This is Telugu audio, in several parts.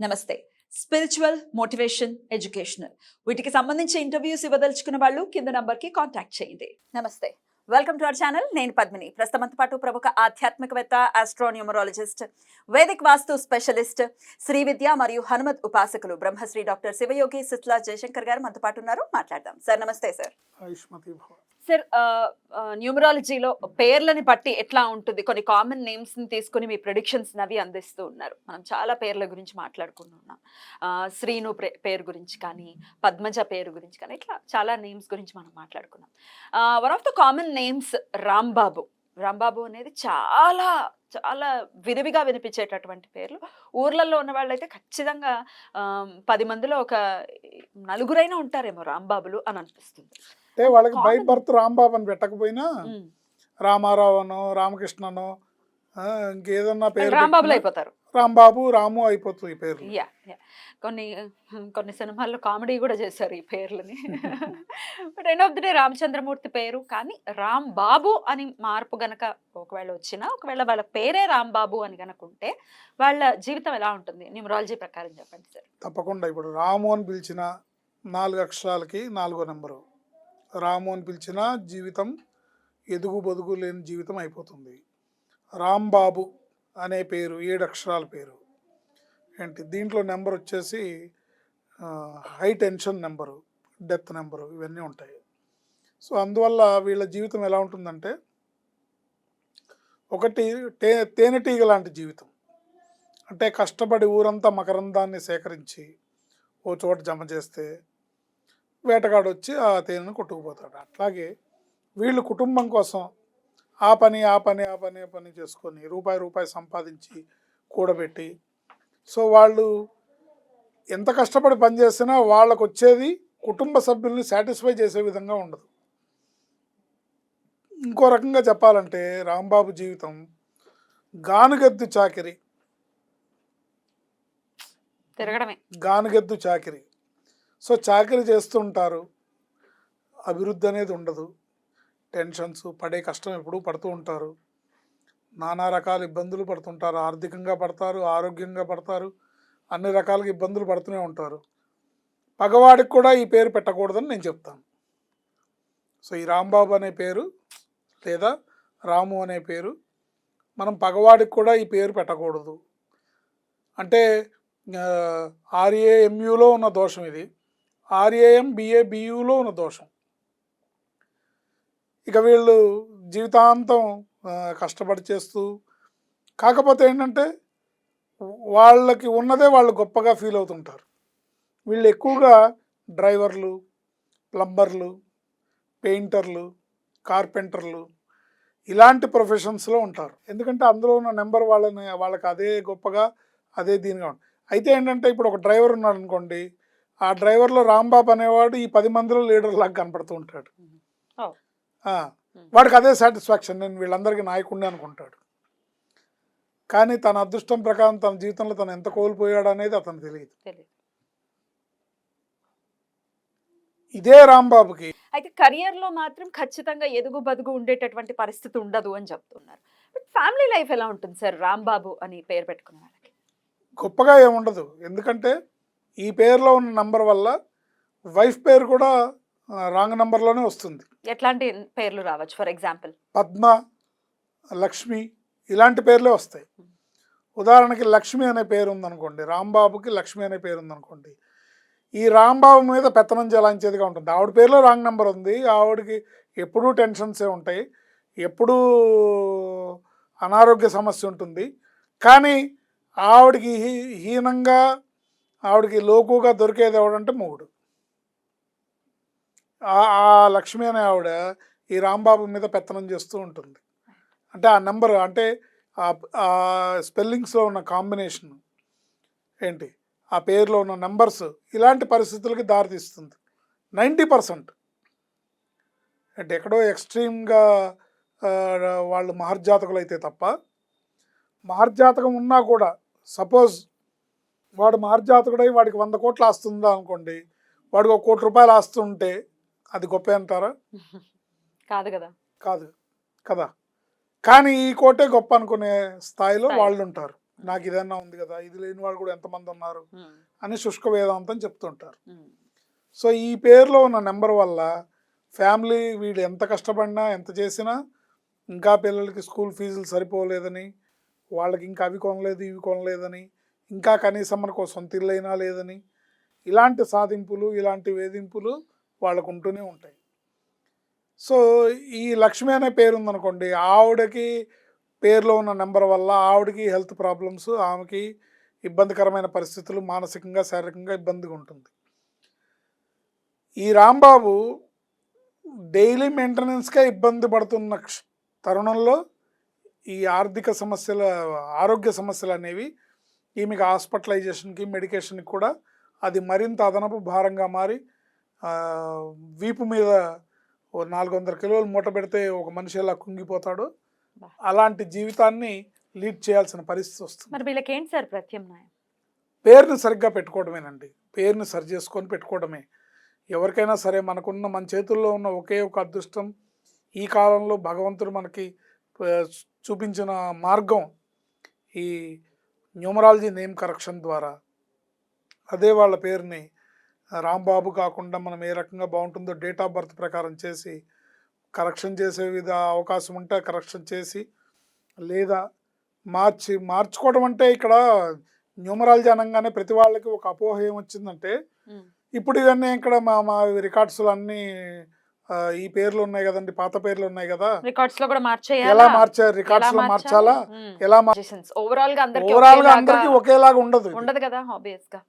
నమస్తే. స్పిరిచువల్ మోటివేషన్ ఎడ్యుకేషనల్ వీటికి సంబంధించి ఇంటర్వ్యూస్ ఇవ్వదలుచుకున్న వాళ్ళు కింద నంబర్కి కాంటాక్ట్ చేయండి. నమస్తే. వెల్కమ్ టు అవర్ ఛానల్ నేను పద్మిని. ప్రస్తుతంతో పాటు ప్రముఖ ఆధ్యాత్మికవేత్త astronumerologist Vedic vastu specialist Shri Vidya మరియు హనుమత్ ఉపాసకులు బ్రహ్మశ్రీ డాక్టర్ శివయోగి సిత్లా జయశంకర్ గారు మనతో పాటు ఉన్నారు. మాట్లాడదాం. సార్ నమస్తే సార్. సార్ న్యూమరాలజీలో పేర్లని బట్టి ఎట్లా ఉంటుంది? కొన్ని కామన్ నేమ్స్ని తీసుకొని మీ ప్రొడిక్షన్స్ అవి అందిస్తూ ఉన్నారు. మనం చాలా పేర్ల గురించి మాట్లాడుకుంటున్నాం శ్రీను ప్రే- పేరు గురించి కానీ పద్మజ పేరు గురించి కానీ ఇట్లా చాలా నేమ్స్ గురించి మనం మాట్లాడుకున్నాం. One of the common names Rambabu. Rambabu అనేది చాలా చాలా విరివిగా వినిపించేటటువంటి పేర్లు. ఊర్లలో ఉన్న వాళ్ళైతే ఖచ్చితంగా పది మందిలో ఒక నలుగురైనా ఉంటారేమో రాంబాబులు అని అనిపిస్తుంది. అంటే వాళ్ళకి బై. బర్త్ రాంబాబు అని పెట్టకపోయినా ఉమ్. రామారావు అనో రామకృష్ణనో ఇంకేదన్నా పేరు రాంబాబులు అయిపోతారు. రాంబాబు రాము అయిపోతుంది ఈ పేరు యా యా. కొన్ని కొన్ని సినిమాల్లో కామెడీ కూడా చేశారు ఈ పేర్లని. But end of the day Ramachandramurthy పేరు కానీ రామ్ బాబు అని మార్పు గనక ఒకవేళ వచ్చినా ఒకవేళ వాళ్ళ పేరే రామ్ బాబు అని గనక ఉంటే వాళ్ళ జీవితం ఎలా ఉంటుంది? న్యూమరాలజీ ప్రకారం చెప్పండి సార్. తప్పకుండా. ఇప్పుడు రాము అని పిలిచిన నాలుగు అక్షరాలకి నాలుగో నెంబరు. రాము అని పిలిచిన జీవితం ఎదుగు బొదుగు లేని జీవితం అయిపోతుంది. రాంబాబు అనే పేరు ఏడు అక్షరాల పేరు. ఏంటి? దీంట్లో నెంబర్ వచ్చేసి high tension number death number ఇవన్నీ ఉంటాయి. సో అందువల్ల వీళ్ళ జీవితం ఎలా ఉంటుందంటే ఒకటి టే తేనెటీగ లాంటి జీవితం. అంటే కష్టపడి ఊరంతా మకరందాన్ని సేకరించి ఓ చోట జమ చేస్తే వేటగాడు వచ్చి ఆ తేనెను కొట్టుకుపోతాడు. అట్లాగే వీళ్ళు కుటుంబం కోసం ఆ పని ఆ పని ఆ పని ఆ పని చేసుకొని రూపాయి రూపాయి సంపాదించి కూడబెట్టి సో వాళ్ళు ఎంత కష్టపడి పనిచేసినా వాళ్ళకు వచ్చేది కుటుంబ సభ్యుల్ని సాటిస్ఫై చేసే విధంగా ఉండదు. ఇంకో రకంగా చెప్పాలంటే రాంబాబు జీవితం గానుగద్దు చాకిరి. తిరగడమే. గానుగెద్దు చాకిరి. సో చాకిరి చేస్తుంటారు. అభివృద్ధి అనేది ఉండదు. టెన్షన్స్ పడే కష్టం ఎప్పుడూ పడుతూ ఉంటారు. నానా రకాల ఇబ్బందులు పడుతుంటారు. ఆర్థికంగా పడతారు ఆరోగ్యంగా పడతారు అన్ని రకాలుగా ఇబ్బందులు పడుతూనే ఉంటారు. పగవాడికి కూడా ఈ పేరు పెట్టకూడదని నేను చెప్తాను. సో ఈ రాంబాబు అనే పేరు లేదా రాము అనే పేరు మనం పగవాడికి కూడా ఈ పేరు పెట్టకూడదు. అంటే ఆర్ఏఎంయులో ఉన్న దోషం ఇది. ఆర్ఏఎం బిఏ బియులో ఉన్న దోషం. ఇక వీళ్ళు జీవితాంతం కష్టపడి చేస్తూ కాకపోతే ఏంటంటే వాళ్ళకి ఉన్నదే వాళ్ళు గొప్పగా ఫీల్ అవుతుంటారు. వీళ్ళు ఎక్కువగా డ్రైవర్లు ప్లంబర్లు పెయింటర్లు కార్పెంటర్లు ఇలాంటి ప్రొఫెషన్స్లో ఉంటారు. ఎందుకంటే అందులో ఉన్న నెంబర్ వాళ్ళని వాళ్ళకి అదే గొప్పగా అదే దీనిగా ఉంటుంది అయితే ఏంటంటే ఇప్పుడు ఒక డ్రైవర్ ఉన్నాడు అనుకోండి ఆ డ్రైవర్లో రాంబాబు అనేవాడు ఈ పది మందిలో లీడర్ లాగా కనపడుతూ ఉంటాడు. వాడికి అదే సాటిస్ఫాక్షన్. నేను వీళ్ళందరికీ నాయకుడిని అనుకుంటాడు. కానీ తన అదృష్టం ప్రకారం తన జీవితంలో తను ఎంత కోల్పోయాడు అనేది అతను తెలియదు. తెలియదు. ఇదే రాంబాబుకి. అయితే కెరియర్లో మాత్రం ఖచ్చితంగా ఎదుగు బదుగు ఉండేటటువంటి పరిస్థితి ఉండదు అని చెప్తున్నారు. బట్ ఫ్యామిలీ లైఫ్ ఎలా ఉంటుంది సార్? రాంబాబు అని పేరు పెట్టుకున్న వాళ్ళకి. గొప్పగా ఏముండదు ఎందుకంటే ఈ పేరులో ఉన్న నంబర్ వల్ల వైఫ్ పేరు కూడా రాంగ్ నంబర్లోనే వస్తుంది. ఎట్లాంటి పేర్లు రావచ్చు? For example. పద్మ లక్ష్మి ఇలాంటి పేర్లే వస్తాయి. ఉదాహరణకి లక్ష్మి అనే పేరు ఉందనుకోండి రాంబాబుకి లక్ష్మి అనే పేరు ఉందనుకోండి ఈ రాంబాబు మీద పెత్తనం చెలాంచేదిగా ఉంటుంది. ఆవిడ పేరులో రాంగ్ నెంబర్ ఉంది. ఆవిడకి ఎప్పుడూ టెన్షన్సే ఉంటాయి. ఎప్పుడూ అనారోగ్య సమస్య ఉంటుంది. కానీ ఆవిడకి హీ- హీనంగా ఆవిడకి లోకుగా దొరికేది ఎవడంటే మొగుడు. ఆ- ఆ లక్ష్మి అనే ఆవిడ ఈ రాంబాబు మీద పెత్తనం చేస్తూ ఉంటుంది. అంటే ఆ నెంబర్ అంటే ఆ- ఆ స్పెల్లింగ్స్లో ఉన్న కాంబినేషన్ ఏంటి? ఆ పేరులో ఉన్న నెంబర్స్ ఇలాంటి పరిస్థితులకి దారితీస్తుంది. Ninety percent. అంటే ఎక్కడో ఎక్స్ట్రీమ్గా వాళ్ళు మహర్జాతకులు అయితే తప్ప మహర్జాతకం ఉన్నా కూడా సపోజ్ వాడు మహర్జాతకుడై వాడికి వంద కోట్లు ఆస్తుందా అనుకోండి వాడికి ఒక కోటి రూపాయలు ఆస్తుంటే అది గొప్ప అంటారా? కాదు కదా. కాదు. కదా. కానీ ఈ కోటే గొప్ప అనుకునే స్థాయిలో స్థాయి. వాళ్ళు ఉంటారు. నాకు ఇదన్నా ఉంది కదా ఇది లేని వాళ్ళు కూడా ఎంతమంది ఉన్నారు అని శుష్క వేదాంతం చెప్తుంటారు. సో ఈ పేరులో ఉన్న నెంబర్ వల్ల ఫ్యామిలీ వీడు ఎంత కష్టపడినా ఎంత చేసినా ఇంకా పిల్లలకి స్కూల్ ఫీజులు సరిపోలేదని వాళ్ళకి ఇంకా అవి కొనలేదు ఇవి కొనలేదని ఇంకా కనీసం మనకు ఓ సొంత ఇల్లైనా లేదని ఇలాంటి సాధింపులు ఇలాంటి వేధింపులు వాళ్ళకు ఉంటూనే ఉంటాయి. సో ఈ లక్ష్మి అనే పేరు ఉందనుకోండి ఆవిడకి పేరులో ఉన్న నెంబర్ వల్ల ఆవిడకి హెల్త్ ప్రాబ్లమ్స్ ఆమెకి ఇబ్బందికరమైన పరిస్థితులు మానసికంగా శారీరకంగా ఇబ్బందిగా ఉంటుంది ఈ రాంబాబు డైలీ మెయింటెనెన్స్గా ఇబ్బంది పడుతున్న తరుణంలో ఈ ఆర్థిక సమస్యల ఆరోగ్య సమస్యలు అనేవి ఈమెకి హాస్పిటలైజేషన్కి మెడికేషన్కి కూడా అది మరింత అదనపు భారంగా మారి వీపు మీద ఓ నాలుగు వందల కిలోలు మూట పెడితే ఒక మనిషి ఎలా కుంగిపోతాడో. అలాంటి జీవితాన్ని లీడ్ చేయాల్సిన పరిస్థితి వస్తుంది. మరి వీళ్ళకి ఏంటి సార్ ప్రత్యామ్నాయం? పేరుని సరిగ్గా పెట్టుకోవడమేనండి. పేరుని సరి చేసుకొని పెట్టుకోవడమే. ఎవరికైనా సరే మనకున్న మన చేతుల్లో ఉన్న ఒకే ఒక అదృష్టం ఈ కాలంలో భగవంతుడు మనకి చూపించిన మార్గం ఈ న్యూమరాలజీ నేమ్ కరెక్షన్ ద్వారా. అదే వాళ్ళ పేరుని రాంబాబు కాకుండా మనం ఏ రకంగా బాగుంటుందో డేట్ ఆఫ్ బర్త్ ప్రకారం చేసి కరెక్షన్ చేసే విధ అవకాశం ఉంటే కరెక్షన్ చేసి లేదా మార్చి మార్చుకోవడం అంటే ఇక్కడ న్యూమరాలజీ అనగానే ప్రతి వాళ్ళకి ఒక అపోహ ఏమొచ్చిందంటే ఇప్పుడు ఇవన్నీ ఇక్కడ మా మా రికార్డ్స్లో అన్నీ ఈ పేర్లు ఉన్నాయి కదండి పాత పేర్లు ఉన్నాయి కదా. రికార్డ్స్లో కూడా ఎలా మార్చేయాలా మార్చారు రికార్డ్స్లో మార్చాలా? ఎలా ఓవరాల్గా అందరికి ఓవరాల్గా అందరికి ఒకేలాగా ఉండదు. ఉండదు కదా ఆబ్వియస్గా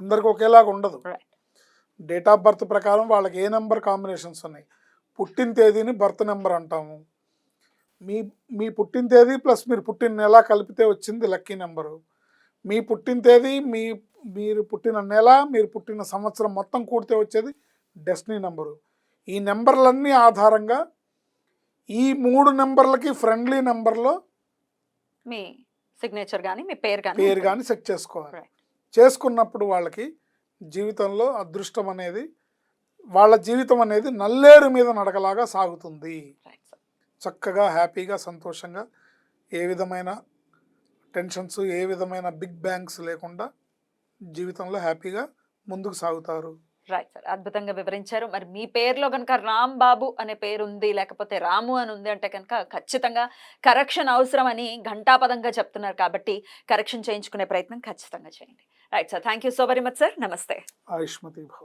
అందరికి ఒకేలాగా ఉండదు. డేట్ ఆఫ్ బర్త్ ప్రకారం వాళ్ళకి ఏ నెంబర్ కాంబినేషన్స్ ఉన్నాయి? పుట్టిన తేదీని బర్త్ నెంబర్ అంటాము. మీ మీ పుట్టిన తేదీ ప్లస్ మీరు పుట్టిన నెల కలిపితే వచ్చింది లక్కీ నెంబరు మీ పుట్టిన తేదీ మీ మీరు పుట్టిన నెల మీరు పుట్టిన సంవత్సరం మొత్తం కూడితే వచ్చేది డెస్టినీ నెంబరు ఈ నెంబర్లన్నీ ఆధారంగా ఈ మూడు నెంబర్లకి ఫ్రెండ్లీ నెంబర్లో మీ సిగ్నేచర్ గానీ మీ పేరు గానీ పేరు. కానీ సెట్ చేసుకోవాలి. చేసుకున్నప్పుడు వాళ్ళకి జీవితంలో అదృష్టం అనేది వాళ్ళ జీవితం అనేది నల్లేరు మీద నడకలాగా సాగుతుంది. చక్కగా హ్యాపీగా సంతోషంగా ఏ విధమైన టెన్షన్స్ ఏ విధమైన బిగ్ బ్యాంగ్స్ లేకుండా జీవితంలో హ్యాపీగా ముందుకు సాగుతారు రైట్ సార్ అద్భుతంగా వివరించారు. మరి మీ పేరులో కనుక రామ్ బాబు అనే పేరు ఉంది లేకపోతే రాము అని ఉంది అంటే కనుక ఖచ్చితంగా కరెక్షన్ అవసరం అని ఘంటాపదంగా చెప్తున్నారు కాబట్టి కరెక్షన్ చేయించుకునే ప్రయత్నం ఖచ్చితంగా చేయండి. Right sir thank you so very much sir నమస్తే. ఆయుష్మతి